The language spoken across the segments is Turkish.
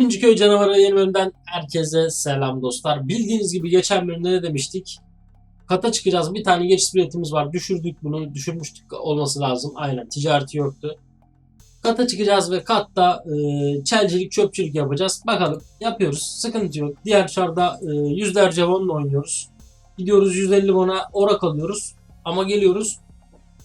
İkinci köy canavarı yeni bölümden herkese selam dostlar. Bildiğiniz gibi geçen bölümde ne demiştik? Kata çıkacağız. Bir tane geçiş biletimiz var. Düşürdük bunu. Düşürmüştük olması lazım. Aynen. Ticareti yoktu. Kata çıkacağız ve katta e, çelcilik, çöpçülük yapacağız. Bakalım. Yapıyoruz. Sıkıntı yok. Diğer çarda e, yüzlerce wonla oynuyoruz. Gidiyoruz 150 won'a orak alıyoruz. Ama geliyoruz.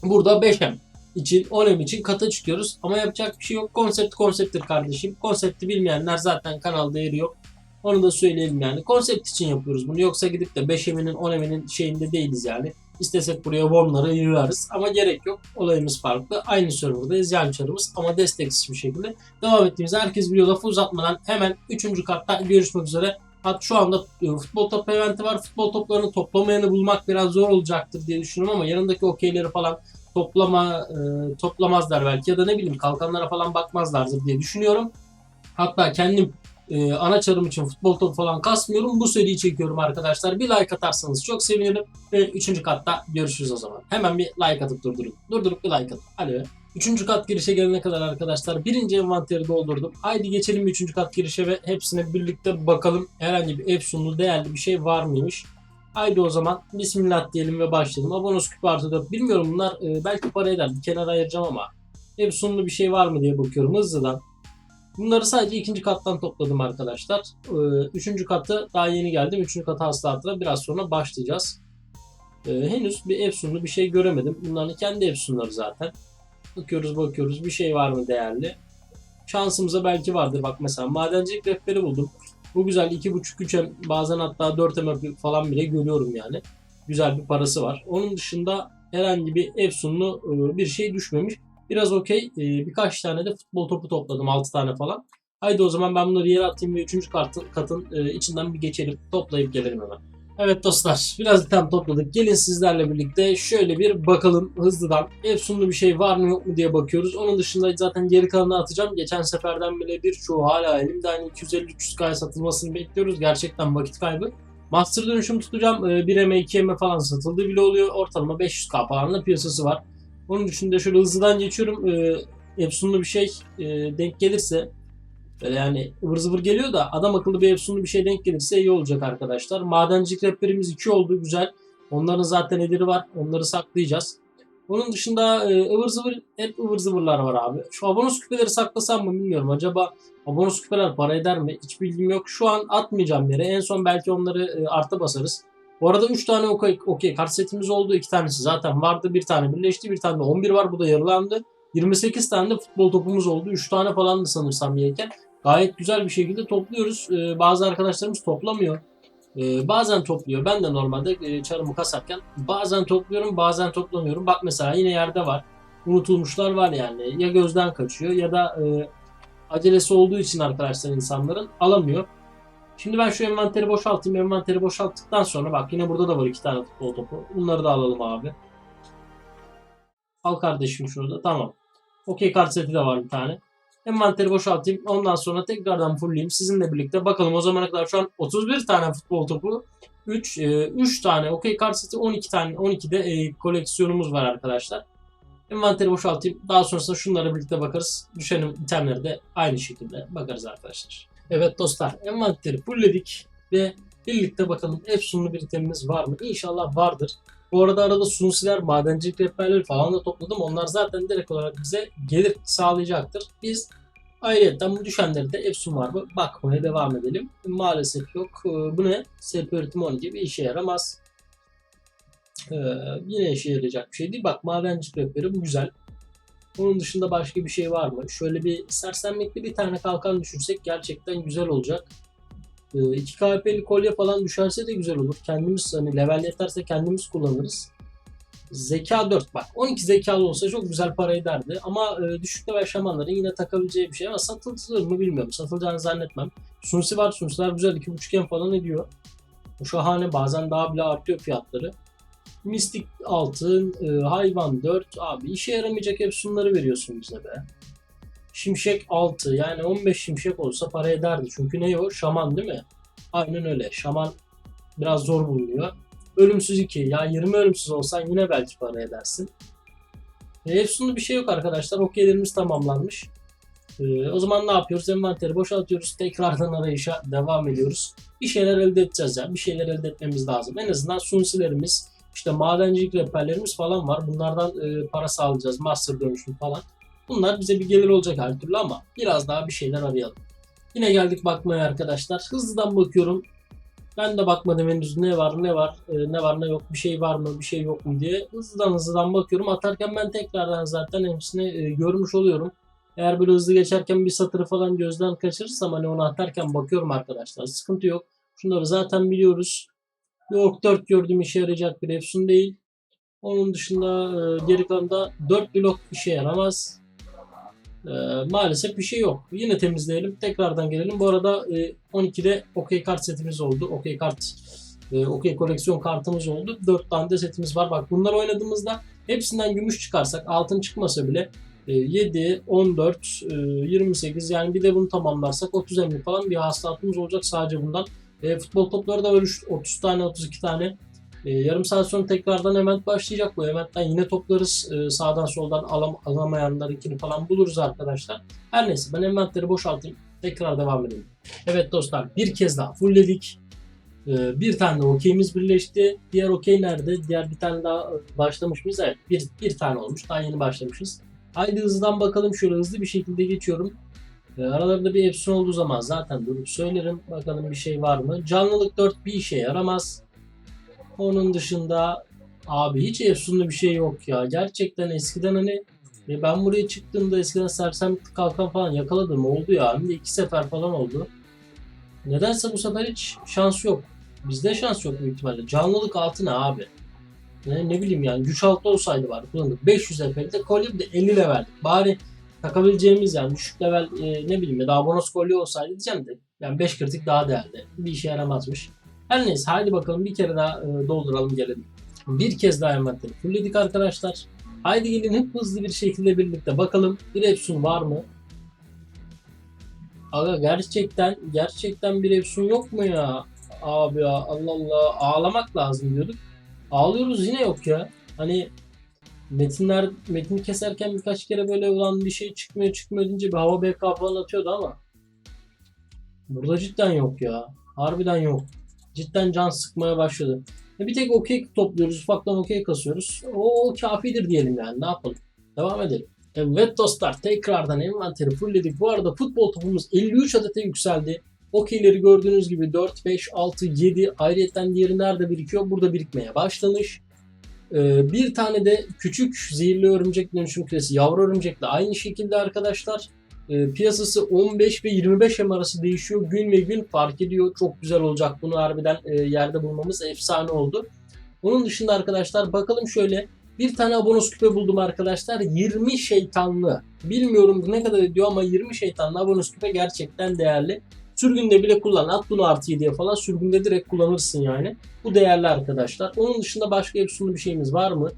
Burada 5M için, 10M için kata çıkıyoruz. Ama yapacak bir şey yok. Konsept konsepttir kardeşim. Konsepti bilmeyenler zaten kanalda yeri yok. Onu da söyleyelim yani. Konsept için yapıyoruz bunu. Yoksa gidip de 5M'nin 10M'nin şeyinde değiliz yani. İstesek buraya WOM'ları yığarız ama gerek yok. Olayımız farklı. Aynı serverdayız yan çarımız ama desteksiz bir şekilde devam ettiğimizde herkes biliyor lafı uzatmadan hemen 3. katta görüşmek üzere. Hatta şu anda e, futbol top eventi var. Futbol toplarını toplamayanı bulmak biraz zor olacaktır diye düşünüyorum ama yanındaki okeyleri falan toplama e, toplamazlar belki ya da ne bileyim kalkanlara falan bakmazlardır diye düşünüyorum. Hatta kendim e, ana çarım için futbol topu falan kasmıyorum. Bu seriyi çekiyorum arkadaşlar. Bir like atarsanız çok sevinirim. Ve 3. katta görüşürüz o zaman. Hemen bir like atıp durdurun. Durdurup bir like atın. Hadi. Üçüncü kat girişe gelene kadar arkadaşlar birinci envanteri doldurdum. Haydi geçelim üçüncü kat girişe ve hepsine birlikte bakalım herhangi bir efsunlu değerli bir şey var mıymış. Haydi o zaman bismillah diyelim ve başlayalım. Abonos küpü artı 4. Bilmiyorum bunlar e, belki para eder. Bir kenara ayıracağım ama efsunlu bir şey var mı diye bakıyorum hızlıdan. Bunları sadece ikinci kattan topladım arkadaşlar. Ee, Üçüncü katı daha yeni geldim. Üçüncü katı hasılatına biraz sonra başlayacağız. Ee, henüz bir efsunlu bir şey göremedim. Bunların kendi efsunları zaten. Bakıyoruz bakıyoruz bir şey var mı değerli. Şansımıza belki vardır. Bak mesela madencilik rehberi buldum. Bu güzel 2.5-3 M bazen hatta 4 M falan bile görüyorum yani. Güzel bir parası var. Onun dışında herhangi bir efsunlu e, bir şey düşmemiş. Biraz okey. Ee, birkaç tane de futbol topu topladım. 6 tane falan. Haydi o zaman ben bunları yere atayım ve 3. katın, katın e, içinden bir geçelim. Toplayıp gelelim hemen. Evet dostlar biraz item topladık. Gelin sizlerle birlikte şöyle bir bakalım hızlıdan. Efsunlu bir şey var mı yok mu diye bakıyoruz. Onun dışında zaten geri kalanını atacağım. Geçen seferden bile birçoğu hala elimde. Hani 250-300K'ya satılmasını bekliyoruz. Gerçekten vakit kaybı. Master dönüşüm tutacağım. Ee, 1M 2M falan satıldığı bile oluyor. Ortalama 500K falan da piyasası var. Onun dışında şöyle hızlıdan geçiyorum. Ee, Epson'lu bir şey e, denk gelirse böyle yani ıvır zıvır geliyor da adam akıllı bir Epson'lu bir şey denk gelirse iyi olacak arkadaşlar. Madencilik rehberimiz 2 oldu güzel. Onların zaten ederi var. Onları saklayacağız. Onun dışında e, ıvır zıvır hep ıvır zıvırlar var abi. Şu abonos küpeleri saklasam mı bilmiyorum. Acaba abonos küpeler para eder mi? Hiç bilgim yok. Şu an atmayacağım yere. En son belki onları e, artı basarız. Bu arada 3 tane okey, okey kart setimiz oldu. 2 tanesi zaten vardı. Bir tane birleşti. Bir tane de 11 var. Bu da yarılandı. 28 tane de futbol topumuz oldu. 3 tane falan da sanırsam yerken. Gayet güzel bir şekilde topluyoruz. Ee, bazı arkadaşlarımız toplamıyor. Ee, bazen topluyor. Ben de normalde e, çarımı kasarken bazen topluyorum bazen toplamıyorum. Bak mesela yine yerde var. Unutulmuşlar var yani. Ya gözden kaçıyor ya da e, acelesi olduğu için arkadaşlar insanların alamıyor. Şimdi ben şu envanteri boşaltayım. Envanteri boşalttıktan sonra bak yine burada da var iki tane futbol topu. Bunları da alalım abi. Al kardeşim şurada. Tamam. Okey kart seti de var bir tane. Envanteri boşaltayım. Ondan sonra tekrardan fullleyeyim. Sizinle birlikte bakalım o zamana kadar şu an 31 tane futbol topu. 3 e, 3 tane okey kart seti 12 tane 12 de e, koleksiyonumuz var arkadaşlar. Envanteri boşaltayım. Daha sonrasında şunlara birlikte bakarız. Düşen itemleri de aynı şekilde bakarız arkadaşlar. Evet dostlar envanteri fullledik ve birlikte bakalım efsunlu bir itemimiz var mı? İnşallah vardır. Bu arada arada sunsiler, madencilik rehberleri falan da topladım. Onlar zaten direkt olarak bize gelir sağlayacaktır. Biz ayrıca bu düşenleri de efsun var mı bakmaya devam edelim. Maalesef yok. Ee, Bu ne? Separatim 12 bir işe yaramaz. Ee, yine işe yarayacak bir şey değil. Bak madencilik rehberi bu güzel. Onun dışında başka bir şey var mı? Şöyle bir sersemlikli bir tane kalkan düşürsek gerçekten güzel olacak. 2 KP'li kolye falan düşerse de güzel olur. Kendimiz hani level yeterse kendimiz kullanırız. Zeka 4 bak 12 zekalı olsa çok güzel para ederdi ama e, düşük level şamanların yine takabileceği bir şey ama satılır mı bilmiyorum. Satılacağını zannetmem. Sunsi var Sunsiler güzel 2.5 yen falan ediyor. Bu şahane bazen daha bile artıyor fiyatları. Mistik altın, e, hayvan 4 abi işe yaramayacak hep şunları veriyorsun bize be. Şimşek 6 yani 15 şimşek olsa para ederdi. Çünkü ne o? Şaman değil mi? Aynen öyle. Şaman biraz zor bulunuyor. Ölümsüz 2. Ya 20 ölümsüz olsan yine belki para edersin. E, Efsunlu bir şey yok arkadaşlar. Okeylerimiz tamamlanmış. Ee, o zaman ne yapıyoruz? Envanteri boşaltıyoruz. Tekrardan arayışa devam ediyoruz. Bir şeyler elde edeceğiz ya. Bir şeyler elde etmemiz lazım. En azından sunsilerimiz, işte madencilik rehberlerimiz falan var. Bunlardan e, para sağlayacağız. Master dönüşüm falan. Bunlar bize bir gelir olacak her türlü ama biraz daha bir şeyler arayalım. Yine geldik bakmaya arkadaşlar. Hızlıdan bakıyorum. Ben de bakmadım henüz ne var ne var e, ne var ne yok bir şey var mı bir şey yok mu diye hızlıdan hızlıdan bakıyorum. Atarken ben tekrardan zaten hepsini e, görmüş oluyorum. Eğer böyle hızlı geçerken bir satırı falan gözden kaçırırsam hani onu atarken bakıyorum arkadaşlar. Sıkıntı yok. Şunları zaten biliyoruz. Bir ork 4 gördüğüm işe yarayacak bir Efsun değil. Onun dışında e, geri kalanında 4 blok işe yaramaz. E, maalesef bir şey yok. Yine temizleyelim. Tekrardan gelelim. Bu arada e, 12'de OK kart setimiz oldu. OK kart e, OK koleksiyon kartımız oldu. 4 tane de setimiz var. Bak bunlar oynadığımızda hepsinden gümüş çıkarsak altın çıkmasa bile e, 7, 14, e, 28 yani bir de bunu tamamlarsak 30 emri falan bir hasılatımız olacak sadece bundan. E, futbol topları da böyle 30 tane 32 tane. E, yarım saat sonra tekrardan event başlayacak. Bu eventten yine toplarız. E, sağdan soldan alam, alamayanlarınkini falan buluruz arkadaşlar. Her neyse ben eventleri boşaltayım. Tekrar devam edelim. Evet dostlar bir kez daha fullledik. E, bir tane de okeyimiz birleşti. Diğer okey nerede? Diğer bir tane daha başlamış mıyız? Evet bir, bir tane olmuş. Daha yeni başlamışız. Haydi hızlıdan bakalım. Şöyle hızlı bir şekilde geçiyorum. Aralarında bir epson olduğu zaman zaten durup söylerim. Bakalım bir şey var mı? Canlılık 4 bir işe yaramaz. Onun dışında abi hiç efsunlu bir şey yok ya. Gerçekten eskiden hani e, ben buraya çıktığımda eskiden sersem kalkan falan yakaladım oldu ya. Hem de iki sefer falan oldu. Nedense bu sefer hiç şans yok. Bizde şans yok büyük ihtimalle. Canlılık altı ne abi? Ne, ne bileyim yani güç altı olsaydı var kullandık. 500 FP'de kolye de 50 level. Bari takabileceğimiz yani düşük level e, ne bileyim ya daha bonus kolye olsaydı diyeceğim de yani 5 kritik daha değerli. Bir işe yaramazmış. Her neyse haydi bakalım bir kere daha e, dolduralım gelelim. Bir kez daha envanteri fullledik arkadaşlar. Haydi gelin hep hızlı bir şekilde birlikte bakalım bir Epson var mı? Aga gerçekten gerçekten bir Epson yok mu ya? Abi ya Allah Allah ağlamak lazım diyorduk. Ağlıyoruz yine yok ya. Hani metinler metin keserken birkaç kere böyle olan bir şey çıkmıyor çıkmıyor deyince bir hava BK falan atıyordu ama burada cidden yok ya. Harbiden yok. Cidden can sıkmaya başladı. E bir tek okey topluyoruz. Ufaktan okey kasıyoruz. O kafidir diyelim yani. Ne yapalım? Devam edelim. Evet dostlar tekrardan envanteri fullledik. Bu arada futbol topumuz 53 adete yükseldi. Okeyleri gördüğünüz gibi 4, 5, 6, 7 ayrıyetten diğeri nerede birikiyor? Burada birikmeye başlamış. Ee, bir tane de küçük zehirli örümcek dönüşüm küresi yavru örümcekle aynı şekilde arkadaşlar. Ee, piyasası 15 ve 25 M arası değişiyor. Gün ve gün fark ediyor. Çok güzel olacak. Bunu harbiden e, yerde bulmamız efsane oldu. Onun dışında arkadaşlar bakalım şöyle. Bir tane abonus küpe buldum arkadaşlar. 20 şeytanlı. Bilmiyorum ne kadar ediyor ama 20 şeytanlı abonus küpe gerçekten değerli. Sürgünde bile kullan. At bunu artı 7'ye falan. Sürgünde direkt kullanırsın yani. Bu değerli arkadaşlar. Onun dışında başka efsunlu bir şeyimiz var mı?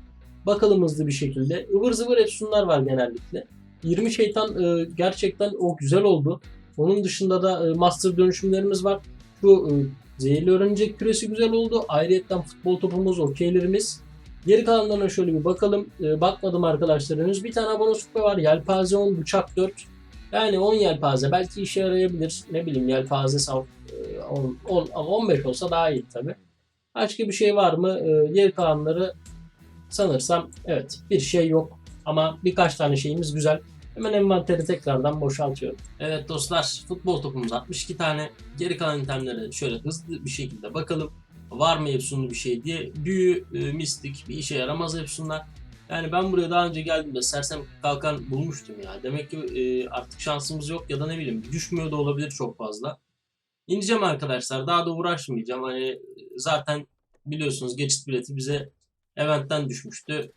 Bakalım hızlı bir şekilde. Ivır zıvır efsunlar var genellikle. 20 şeytan e, gerçekten o güzel oldu. Onun dışında da e, master dönüşümlerimiz var. Şu e, zehirli örümcek küresi güzel oldu. Ayrıyetten futbol topumuz, okeylerimiz. Geri kalanlarına şöyle bir bakalım. E, bakmadım arkadaşlar henüz. Bir tane bonus kupa var. Yelpaze 10, bıçak 4. Yani 10 yelpaze belki işe yarayabilir. Ne bileyim yelpaze sav, e, 10, 10, ama 15 olsa daha iyi tabi. Başka bir şey var mı? E, geri kalanları sanırsam evet bir şey yok. Ama birkaç tane şeyimiz güzel. Hemen envanteri tekrardan boşaltıyorum. Evet dostlar futbol topumuz 62 tane. Geri kalan itemlere şöyle hızlı bir şekilde bakalım. Var mı Epson'lu bir şey diye. Büyü, e, mistik bir işe yaramaz Epson'lar. Yani ben buraya daha önce geldiğimde sersem kalkan bulmuştum ya. Demek ki e, artık şansımız yok ya da ne bileyim düşmüyor da olabilir çok fazla. İneceğim arkadaşlar. Daha da uğraşmayacağım. Hani e, zaten biliyorsunuz geçit bileti bize eventten düşmüştü.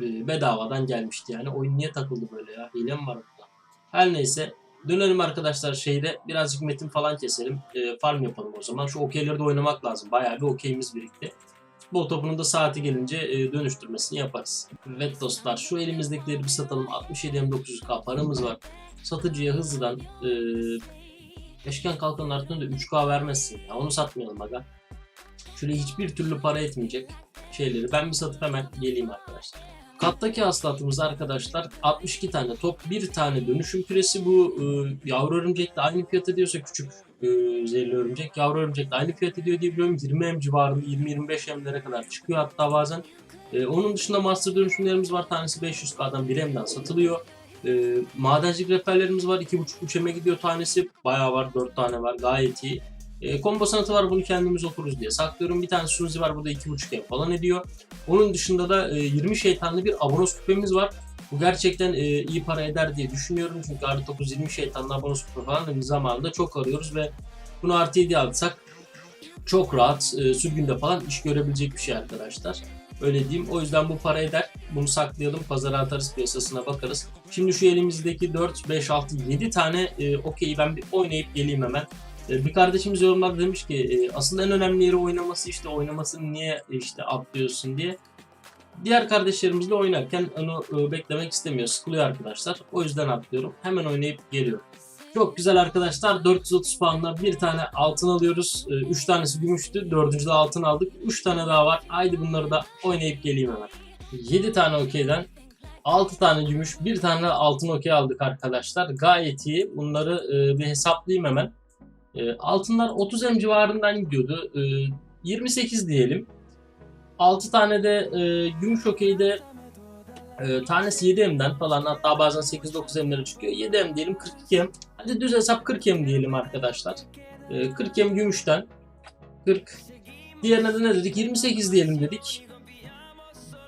E, bedavadan gelmişti yani. Oyun niye takıldı böyle ya? Hile mi var burada? Her neyse. Dönelim arkadaşlar şeyde birazcık metin falan keselim. E, farm yapalım o zaman. Şu okeyleri de oynamak lazım. Bayağı bir okeyimiz birikti. Futbol topunun da saati gelince e, dönüştürmesini yaparız. Evet dostlar şu elimizdekileri bir satalım. 67 M900K paramız var. Satıcıya hızlıdan e, Beşgen kalkanın artığında 3K vermezsin ya. Onu satmayalım aga. Şöyle hiçbir türlü para etmeyecek şeyleri. Ben bir satıp hemen geleyim arkadaşlar. Kattaki hasılatımız arkadaşlar 62 tane top, bir tane dönüşüm küresi. Bu e, yavru örümcekle aynı fiyat ediyorsa küçük e, zehirli örümcek. Yavru örümcekle aynı fiyat ediyor diye biliyorum. 20 em civarında 20-25 emlere kadar çıkıyor hatta bazen. E, onun dışında master dönüşümlerimiz var. Tanesi 500k'dan 1 emden satılıyor. E, madencilik reperlerimiz var. 2.5-3 eme gidiyor tanesi. Bayağı var. 4 tane var. Gayet iyi. E, combo sanatı var. Bunu kendimiz okuruz diye saklıyorum. Bir tane Suzi var. Bu da 2.5 em falan ediyor. Onun dışında da e, 20 şeytanlı bir abonos küpemiz var. Bu gerçekten e, iyi para eder diye düşünüyorum. Çünkü artı 9 20 şeytanlı abonos küpe falan da zamanında çok arıyoruz ve bunu artı 7 alsak çok rahat e, sürgünde falan iş görebilecek bir şey arkadaşlar. Öyle diyeyim. O yüzden bu para eder. Bunu saklayalım. Pazara atarız piyasasına bakarız. Şimdi şu elimizdeki 4, 5, 6, 7 tane e, okeyi ben bir oynayıp geleyim hemen. E, bir kardeşimiz yorumlarda demiş ki e, asıl en önemli yeri oynaması işte oynamasını niye işte atlıyorsun diye. Diğer kardeşlerimizle oynarken onu e, beklemek istemiyor. Sıkılıyor arkadaşlar. O yüzden atlıyorum. Hemen oynayıp geliyorum. Çok güzel arkadaşlar. 430 puanla bir tane altın alıyoruz. 3 tanesi gümüştü. Dördüncü de altın aldık. 3 tane daha var. Haydi bunları da oynayıp geleyim hemen. 7 tane okeyden 6 tane gümüş, 1 tane altın okey aldık arkadaşlar. Gayet iyi. Bunları e, bir hesaplayayım hemen. E, altınlar 30 em civarından gidiyordu. E, 28 diyelim. 6 tane de e, gümüş okeyde e, tanesi 7 emden falan hatta bazen 8-9 emlere çıkıyor. 7 em diyelim 42 em. Hadi düz hesap 40 em diyelim arkadaşlar. E, 40 em gümüşten 40. Diğerine de ne dedik? 28 diyelim dedik.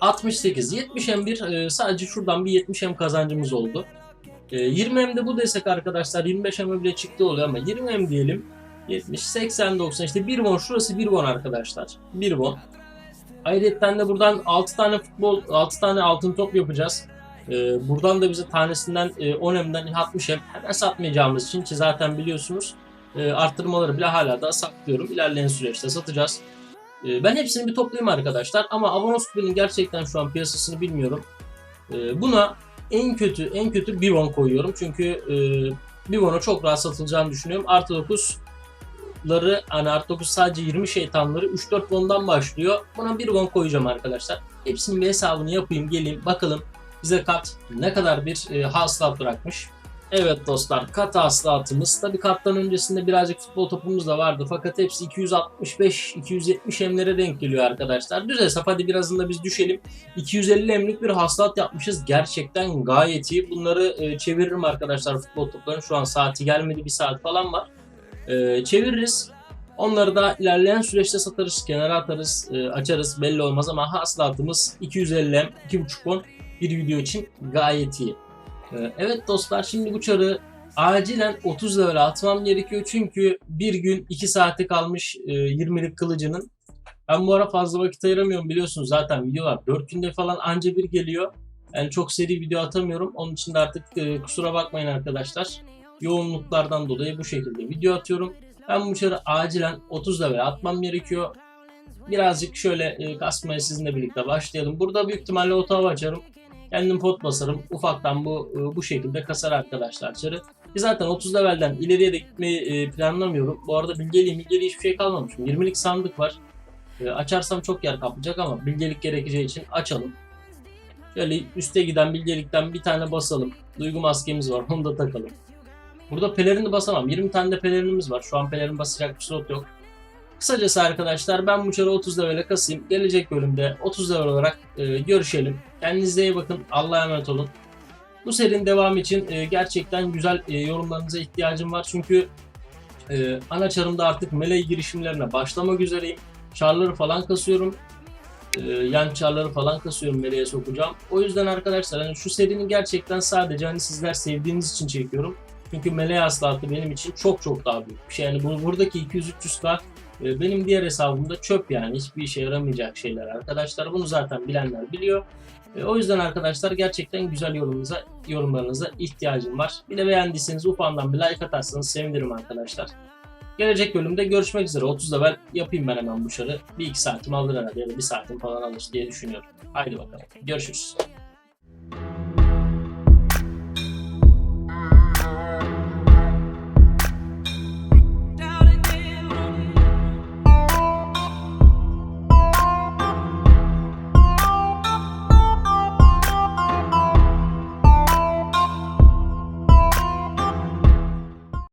68. 70 em bir e, sadece şuradan bir 70 em kazancımız oldu. E, 20 em de bu desek arkadaşlar 25 em bile çıktı oluyor ama 20 em diyelim. 70, 80, 90 işte 1 won şurası 1 won arkadaşlar. 1 won. Ayrıca de buradan 6 tane futbol, 6 tane altın top yapacağız. Ee, buradan da bize tanesinden e, 10 emden 60 em hemen satmayacağımız için ki zaten biliyorsunuz e, arttırmaları bile hala da saklıyorum. İlerleyen süreçte satacağız. E, ben hepsini bir toplayayım arkadaşlar ama Avanos Kupi'nin gerçekten şu an piyasasını bilmiyorum. E, buna en kötü en kötü bir won koyuyorum çünkü e, bir won'a çok rahat satılacağını düşünüyorum. Artı 9 ları hani artı 9 sadece 20 şeytanları 3-4 won'dan başlıyor. Buna bir won koyacağım arkadaşlar. Hepsinin bir hesabını yapayım geleyim bakalım bize kat ne kadar bir e, hasılat bırakmış. Evet dostlar kat hasılatımız. Tabi kattan öncesinde birazcık futbol topumuz da vardı. Fakat hepsi 265-270 emlere denk geliyor arkadaşlar. Düz hesap hadi birazında biz düşelim. 250 emlik bir hasılat yapmışız. Gerçekten gayet iyi. Bunları e, çeviririm arkadaşlar futbol toplarını. Şu an saati gelmedi bir saat falan var e, çeviririz. Onları da ilerleyen süreçte satarız, kenara atarız, e, açarız belli olmaz ama hasılatımız 250 M, 2.5 won bir video için gayet iyi. E, evet dostlar şimdi bu çarı acilen 30 level atmam gerekiyor çünkü bir gün 2 saate kalmış e, 20'lik kılıcının. Ben bu ara fazla vakit ayıramıyorum biliyorsunuz zaten videolar 4 günde falan anca bir geliyor. Yani çok seri video atamıyorum. Onun için de artık e, kusura bakmayın arkadaşlar yoğunluklardan dolayı bu şekilde video atıyorum. Ben bu çarı acilen 30 level atmam gerekiyor. Birazcık şöyle e, kasmaya sizinle birlikte başlayalım. Burada büyük ihtimalle otağı açarım. Kendim pot basarım. Ufaktan bu e, bu şekilde kasar arkadaşlar çarı. Ki zaten 30 levelden ileriye de gitmeyi e, planlamıyorum. Bu arada bilgeliği bilgeliği hiçbir şey kalmamış. 20'lik sandık var. E, açarsam çok yer kaplayacak ama bilgelik gerekeceği için açalım. Şöyle üste giden bilgelikten bir tane basalım. Duygu maskemiz var onu da takalım. Burada pelerini basamam. 20 tane de pelerinimiz var. Şu an pelerin basacak bir slot yok. Kısacası arkadaşlar ben bu çarı 30 level'e kasayım. Gelecek bölümde 30 level olarak e, görüşelim. Kendinize iyi bakın. Allah'a emanet olun. Bu serinin devamı için e, gerçekten güzel e, yorumlarınıza ihtiyacım var. Çünkü e, ana çarımda artık melee girişimlerine başlamak üzereyim. Çarları falan kasıyorum. E, yan çarları falan kasıyorum meleğe sokacağım. O yüzden arkadaşlar hani şu serinin gerçekten sadece hani sizler sevdiğiniz için çekiyorum. Çünkü meleğe hasılatı benim için çok çok daha büyük bir şey. Yani bu, buradaki 200-300k e, benim diğer hesabımda çöp yani hiçbir işe yaramayacak şeyler arkadaşlar. Bunu zaten bilenler biliyor. E, o yüzden arkadaşlar gerçekten güzel yorumunuza, yorumlarınıza ihtiyacım var. Bir de beğendiyseniz ufandan bir like atarsanız sevinirim arkadaşlar. Gelecek bölümde görüşmek üzere. 30 level yapayım ben hemen bu şarı. Bir iki saatim alır herhalde ya da bir saatim falan alır diye düşünüyorum. Haydi bakalım. Görüşürüz.